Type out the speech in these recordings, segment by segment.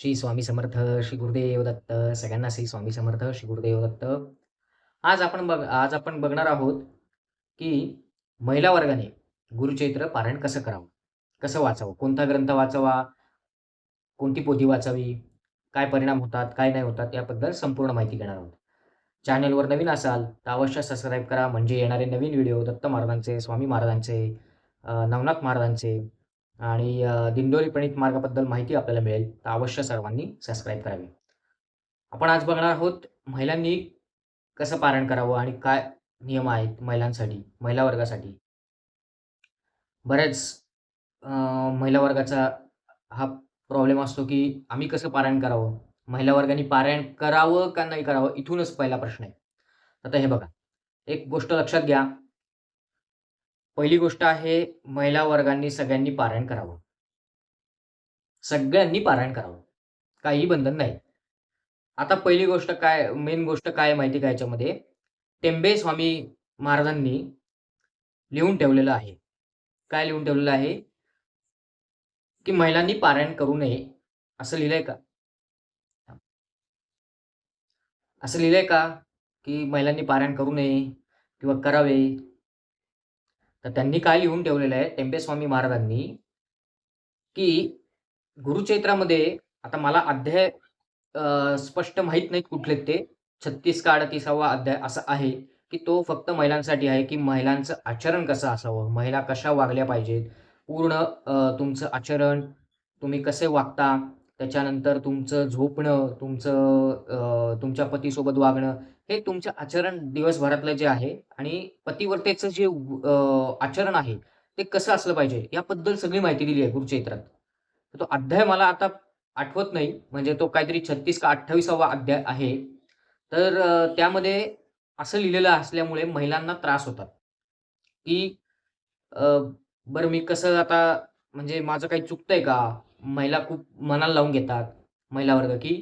श्री स्वामी समर्थ श्री गुरुदेव दत्त सगळ्यांना श्री स्वामी समर्थ श्री गुरुदेव दत्त. आज आपण बघ आज आपण बघणार आहोत की महिला वर्गाने गुरुचैत्र पारायण कसं करावं? कसं वाचावं? कोणता ग्रंथ वाचावा? कोणती पोथी वाचावी? काय परिणाम होतात? काय नाही होतात? याबद्दल संपूर्ण माहिती घेणार आहोत. चॅनलवर नवीन असाल तर अवश्य सबस्क्राईब करा. म्हणजे येणारे नवीन व्हिडिओ दत्त महाराजांचे स्वामी महाराजांचे नवनाथ महाराजांचे आणि दिंडोरी प्रणित मार्गाबद्दल माहिती आपल्याला मिळेल. तर अवश्य सर्वांनी सबस्क्राईब करावी. आपण आज बघणार आहोत महिलांनी कसं पारायण करावं आणि काय नियम आहेत महिलांसाठी महिला वर्गासाठी? बऱ्याच महिला वर्गाचा हा प्रॉब्लेम असतो की आम्ही कसं पारायण करावं? महिला वर्गाने पारायण करावं का नाही करावं? इथूनच पहिला प्रश्न आहे. आता हे बघा. एक गोष्ट लक्षात घ्या. पहिली गोष्ट आहे महिला वर्गांनी सगळ्यांनी पारायण करावं. सगळ्यांनी पारायण करावं. काही बंधन नाही. आता पहिली गोष्ट काय मेन गोष्ट काय आहे माहिती का याच्यामध्ये? टेंबे स्वामी महाराजांनी लिहून ठेवलेलं आहे. काय लिहून ठेवलेलं आहे? की महिलांनी पारायण करू नये. असं लिहिलंय का? असं लिहिलंय का? की महिलांनी पारायण करू नये किंवा करावे? तर त्यांनी काय लिहून ठेवलेलं आहे टेंबेस्वामी महाराजांनी की गुरुचैत्रामध्ये आता मला अध्याय स्पष्ट माहीत नाहीत कुठले ते छत्तीस का अडतीसावा अध्याय असा आहे की तो फक्त महिलांसाठी आहे की महिलांचं आचरण कसं असावं महिला कशा वागल्या पाहिजेत पूर्ण तुमचं आचरण तुम्ही कसे वागता त्याच्यानंतर तुमचं झोपणं तुमचं तुमच्या पतीसोबत वागणं हे तुमचं आचरण दिवसभरातलं जे आहे आणि पतिवर्तेचं जे आचरण आहे ते कसं असलं पाहिजे याबद्दल सगळी माहिती दिली आहे गुरुचैत्रात तर तो अध्याय मला आता आठवत नाही म्हणजे तो काहीतरी छत्तीस का अठ्ठावीसावा अध्याय आहे. तर त्यामध्ये असं लिहिलेलं असल्यामुळे महिलांना त्रास होतात. की बरं मी कसं आता म्हणजे माझं काही चुकतंय का? महिला खूप मनाला लावून घेतात महिला वर्ग की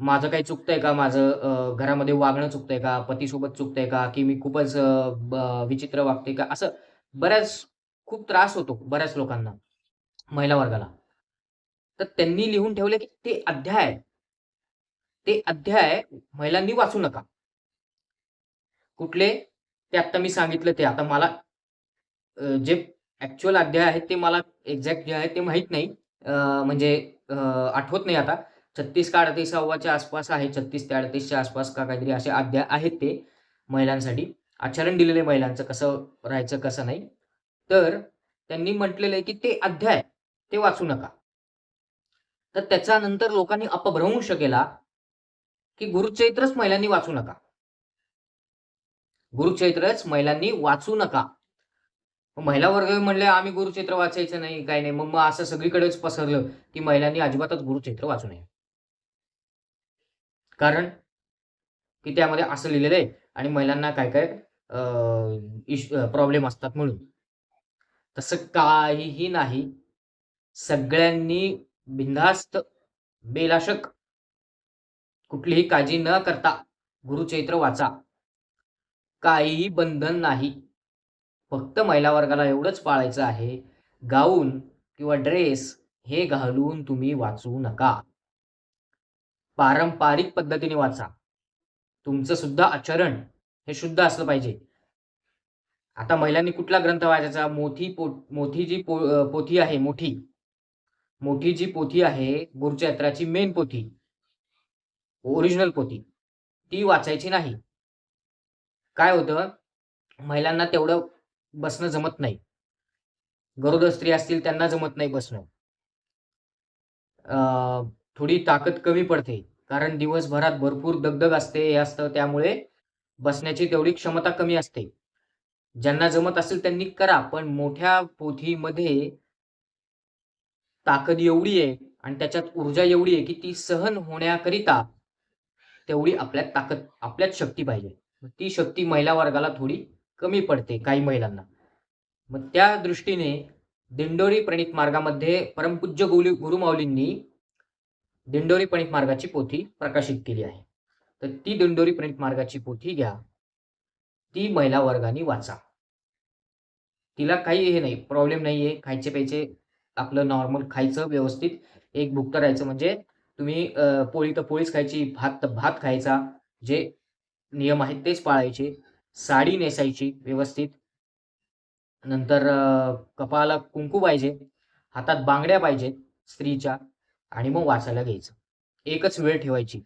माझं काही चुकतंय का? माझं अ, घरामध्ये वागणं चुकतंय का? पतीसोबत चुकतंय का? की मी खूपच अ, ब- विचित्र वागते का? असं बऱ्याच खूप त्रास होतो बऱ्याच लोकांना महिला वर्गाला. तर त्यांनी लिहून ठेवले की ते अध्याय ते अध्याय महिलांनी वाचू नका. कुठले? ते आता मी सांगितलं ते. आता मला अ, जे ऍक्च्युअल अध्याय आहेत ते मला एक्झॅक्ट जे आहे ते माहीत नाही. अ, म्हणजे अ, आठवत नाही आता. छत्तीस का अडतीसावाच्या आसपास आहे छत्तीस ते अडतीसच्या आसपास का काहीतरी असे अध्याय आहेत ते महिलांसाठी. आचरण दिलेले महिलांचं कसं राहायचं कसं नाही. तर त्यांनी म्हटलेलं आहे की ते अध्याय ते वाचू नका. तर त्याच्यानंतर लोकांनी अपभ्रंश केला की गुरुचैत्रच महिलांनी वाचू नका. गुरुचैत्रच महिलांनी वाचू नका. महिला वर्ग म्हणले आम्ही गुरुचैत्र वाचायचं नाही काय नाही. मग मग असं सगळीकडेच पसरलं की महिलांनी अजिबातच गुरुचैत्र वाचू नये. कारण की त्यामध्ये असं लिहिलेलं आहे आणि महिलांना काय काय प्रॉब्लेम असतात म्हणून. तसं काहीही नाही. सगळ्यांनी बिनधास्त बेलाशक कुठलीही काळजी न करता गुरुचैत्र वाचा. काहीही बंधन नाही. फक्त महिला वर्गाला एवढंच पाळायचं आहे. गाऊन किंवा ड्रेस हे घालून तुम्ही वाचू नका. पारंपरिक पद्धतीने वाचा. तुमचं सुद्धा आचरण हे शुद्ध असलं पाहिजे. आता महिलांनी कुठला ग्रंथ वाचायचा? मोठी पो मोठी जी पो पोथी आहे मोठी. मोठी जी पोथी आहे गुरुचैत्राची मेन पोथी. ओरिजिनल पोथी. ती वाचायची नाही. काय होतं? महिलांना तेवढं बसणं जमत नाही. गरोदर स्त्री असतील त्यांना जमत नाही बसणं. अं, थोडी ताकद कमी पडते. कारण दिवसभरात भरपूर दगदग असते हे असतं. त्यामुळे बसण्याची तेवढी क्षमता कमी असते. ज्यांना जमत असेल त्यांनी करा पण मोठ्या पोथीमध्ये ताकद एवढी आहे आणि त्याच्यात ऊर्जा एवढी आहे की ती सहन होण्याकरिता तेवढी आपल्यात ताकद आपल्यात शक्ती पाहिजे. ती शक्ती महिला वर्गाला थोडी कमी पडते काही महिलांना. मग त्या दृष्टीने दिंडोरी प्रणित मार्गामध्ये परमपूज्य गुरु गुरुमाऊलींनी दिंडोरी प्रणित मार्गाची पोथी प्रकाशित केली आहे. तर ती दिंडोरी प्रणित मार्गाची पोथी घ्या. ती महिला वर्गाने वाचा. तिला काही हे नाही प्रॉब्लेम नाही आहे खायचे प्यायचे आपलं नॉर्मल खायचं व्यवस्थित. एक भुक्त राहायचं म्हणजे तुम्ही पोळी तर पोळीच खायची भात तर भात खायचा. जे नियम आहेत तेच पाळायचे. साडी नेसायची व्यवस्थित. नंतर कपाळाला कुंकू पाहिजे. हातात बांगड्या पाहिजेत स्त्रीच्या. आणि मग वाचायला घ्यायचं. एकच वेळ ठेवायची.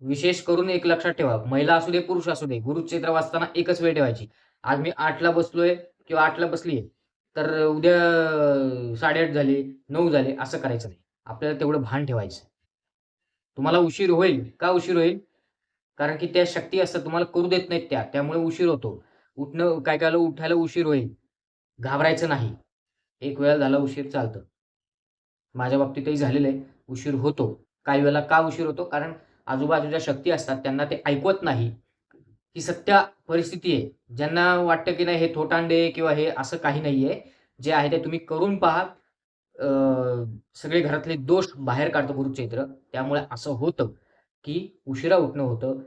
विशेष करून एक लक्षात ठेवा. महिला असू दे पुरुष असू दे गुरुक्षेत्र वाचताना एकच वेळ ठेवायची. आज मी आठला बसलोय किंवा आठला बसलीये तर उद्या साडेआठ झाले नऊ झाले असं करायचं नाही. आपल्याला तेवढं भान ठेवायचं. तुम्हाला उशीर होईल. का उशीर होईल? कारण की त्या शक्ती असतात तुम्हाला करू देत नाहीत त्या. त्यामुळे उशीर होतो. उठणं काय काय उठायला उशीर होईल. घाबरायचं नाही. एक वेळा झाला उशीर चालतं. माझ्या बाबतीतही झालेलं आहे. उशीर होतो. काही वेळेला का उशीर होतो? कारण आजूबाजूच्या शक्ती असतात त्यांना ते ऐकवत नाही. ही सत्य परिस्थिती आहे. ज्यांना वाटतं की नाही हे थोटांडे किंवा हे असं काही नाहीये. जे आहे ते तुम्ही करून पहा. अं, सगळे घरातले दोष बाहेर काढतो गुरुचैत्र त्यामुळे असं होतं की उशिरा उठणं होतं.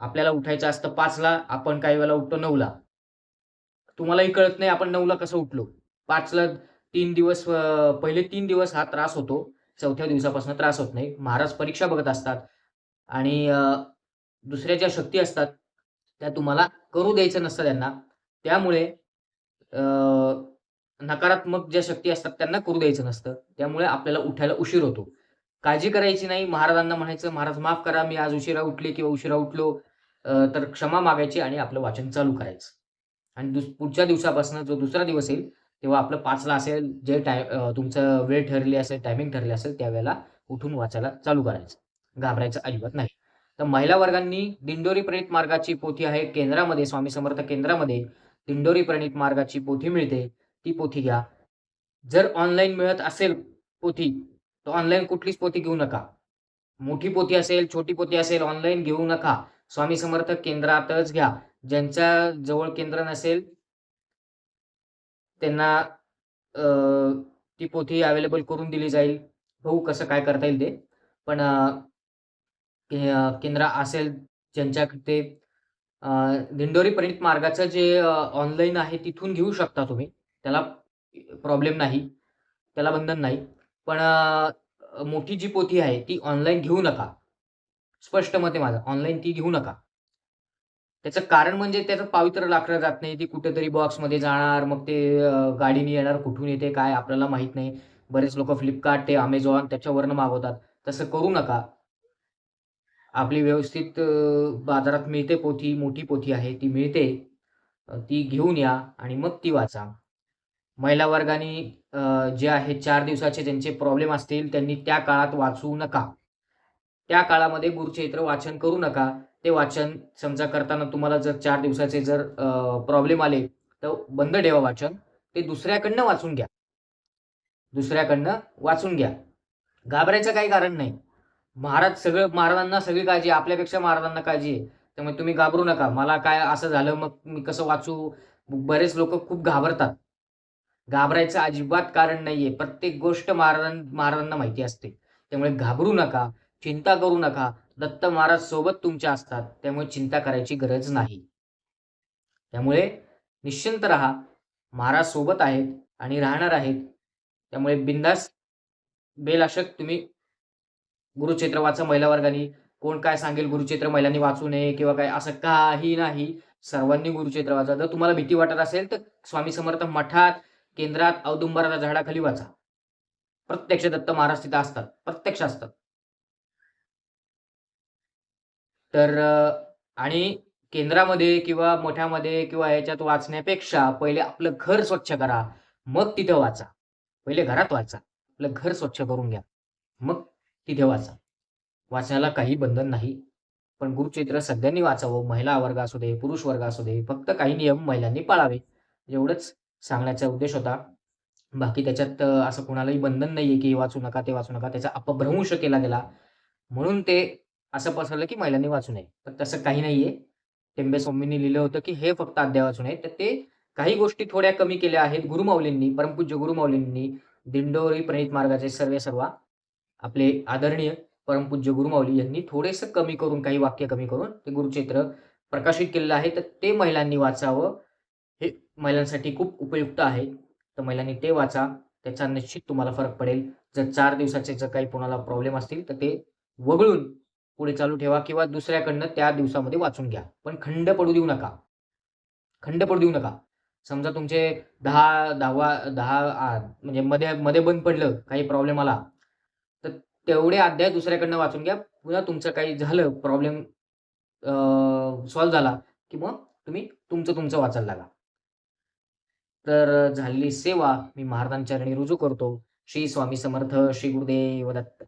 आपल्याला उठायचं असतं पाचला आपण काही वेळेला उठतो नऊला. तुम्हालाही कळत नाही आपण नऊला कसं उठलो. पाचला तीन दिवस पहिले तीन दिवस हा त्रास होतो. चौथ्या दिवसापासून त्रास होत नाही. महाराज परीक्षा बघत असतात आणि दुसऱ्या ज्या शक्ती असतात त्या तुम्हाला करू द्यायचं नसतं त्यांना. त्यामुळे नकारात्मक ज्या शक्ती असतात त्यांना करू द्यायचं नसतं. त्यामुळे आपल्याला उठायला उशीर होतो. काळजी करायची नाही. महाराजांना म्हणायचं महाराज माफ करा. मी आज उशिरा उठले किंवा उशिरा उठलो. तर क्षमा मागायची आणि आपलं वाचन चालू करायचं. आणि दुस पुढच्या दिवसापासून जो दुसरा दिवस येईल तेव्हा आपलं पाचला असेल जे टाय तुमचं वेळ ठरली असेल टायमिंग ठरली असेल त्यावेळेला उठून वाचायला चालू करायचं. घाबरायचं अजिबात नाही. तर महिला वर्गांनी दिंडोरी प्रणित मार्गाची पोथी आहे केंद्रामध्ये स्वामी समर्थ केंद्रामध्ये दिंडोरी प्रणित मार्गाची पोथी मिळते. ती पोथी घ्या. जर ऑनलाईन मिळत असेल पोथी तर ऑनलाईन कुठलीच पोथी घेऊ नका. मोठी पोथी असेल छोटी पोथी असेल ऑनलाईन घेऊ नका. स्वामी समर्थ केंद्रातच घ्या. ज्यांच्या जवळ केंद्र नसेल त्यांना ती पोथी अवेलेबल करून दिली जाईल. बघू कसं काय करता येईल ते. पण के- केंद्र असेल ज्यांच्याकडे दिंडोरी परिणित मार्गाचं जे ऑनलाईन आहे तिथून घेऊ शकता तुम्ही. त्याला प्रॉब्लेम नाही. त्याला बंधन नाही. पण मोठी जी पोथी आहे ती ऑनलाईन घेऊ नका. स्पष्ट मते माझं. ऑनलाईन ती घेऊ नका. त्याचं कारण म्हणजे त्याचं पावित्र्य राखलं जात नाही. ती कुठेतरी बॉक्समध्ये जाणार मग ते गाडीने येणार कुठून येते काय आपल्याला माहीत नाही. बरेच लोक फ्लिपकार्ट ते अमेझॉन त्याच्यावरनं मागवतात. तसं करू नका. आपली व्यवस्थित बाजारात मिळते पोथी मोठी पोथी आहे ती मिळते. ती घेऊन या आणि मग ती वाचा. महिला वर्गाने जे आहे चार दिवसाचे ज्यांचे प्रॉब्लेम असतील त्यांनी त्या काळात वाचू नका. त्या काळामध्ये गुरुचैत्र वाचन करू नका. ते वाचन समजा करताना तुम्हाला जर चार दिवसाचे जर प्रॉब्लेम आले तर बंद ठेवा वाचन. ते दुसऱ्याकडनं वाचून घ्या. दुसऱ्याकडनं वाचून घ्या. घाबरायचं काही कारण नाही. महाराज सगळं महाराजांना सगळी काळजी आहे. आपल्यापेक्षा महाराजांना काळजी आहे. त्यामुळे तुम्ही घाबरू नका. मला काय असं झालं मग मी कसं वाचू? बरेच लोक खूप घाबरतात. घाबरायचं अजिबात कारण नाहीये. प्रत्येक गोष्ट महाराजां महाराजांना माहिती असते. त्यामुळे घाबरू नका चिंता करू नका. दत्त महाराज सोबत तुमच्या असतात. त्यामुळे चिंता करायची गरज नाही. त्यामुळे निश्चिंत राहा. महाराज सोबत आहेत आणि राहणार आहेत. त्यामुळे बिंदास बेलाशक तुम्ही गुरुक्षेत्र वाचा महिला वर्गाने कोण काय सांगेल गुरुचैत्र महिलांनी वाचू नये किंवा काय असं काही नाही. सर्वांनी गुरुक्षेत्र वाचा जर तुम्हाला भीती वाटत असेल तर स्वामी समर्थ मठात केंद्रात औदुंबराच्या झाडाखाली वाचा. प्रत्यक्ष दत्त महाराज तिथं असतात. प्रत्यक्ष असतात. तर आणि केंद्रामध्ये किंवा मोठ्यामध्ये किंवा याच्यात वाचण्यापेक्षा पहिले आपलं घर स्वच्छ करा. मग तिथे वाचा. पहिले घरात वाचा. आपलं घर स्वच्छ करून घ्या. मग तिथे वाचा. वाचण्याला काही बंधन नाही. पण गुरुचित्र सगळ्यांनी वाचावं. महिला वर्ग असू दे पुरुष वर्ग असू दे फक्त काही नियम महिलांनी पाळावे. एवढंच सांगण्याचा उद्देश होता. बाकी त्याच्यात असं कोणालाही बंधन नाहीये की वाचू नका ते वाचू नका. त्याचा अपभ्रंश केला गेला. म्हणून ते असं पसरलं की महिलांनी वाचू नये. तर तसं काही नाहीये. टेंबे स्वामींनी लिहिलं होतं की हे फक्त अध्याय वाचू नये. तर ते काही गोष्टी थोड्या कमी केल्या आहेत. गुरुमाऊलींनी परमपूज्य गुरुमाऊलींनी दिंडोरी प्रणित मार्गाचे सर्वे सर्व आपले आदरणीय परमपूज्य गुरुमाऊली यांनी थोडेसं कमी करून काही वाक्य कमी करून ते गुरुचित्र प्रकाशित केलेलं आहे. तर ते महिलांनी वाचावं. हे महिलांसाठी खूप उपयुक्त आहे. तर महिलांनी ते वाचा. त्याचा निश्चित तुम्हाला फरक पडेल. जर चार दिवसाचे जर काही कोणाला प्रॉब्लेम असतील तर ते वगळून पुढे चालू ठेवा किंवा दुसऱ्याकडनं त्या दिवसामध्ये वाचून घ्या. पण खंड पडू देऊ नका. खंड पडू देऊ नका. समजा तुमचे दहा दहावा दहा म्हणजे मध्ये मध्ये बंद पडलं काही प्रॉब्लेम आला तर तेवढे अध्याय दुसऱ्याकडनं वाचून घ्या. पुन्हा तुमचं काही झालं प्रॉब्लेम सॉल्व्ह झाला की मग तुम्ही तुमचं तुमचं वाचायला लागा. तर झालेली सेवा मी महाराजांच्या रुजू करतो. श्री स्वामी समर्थ श्री गुरुदेव दत्त.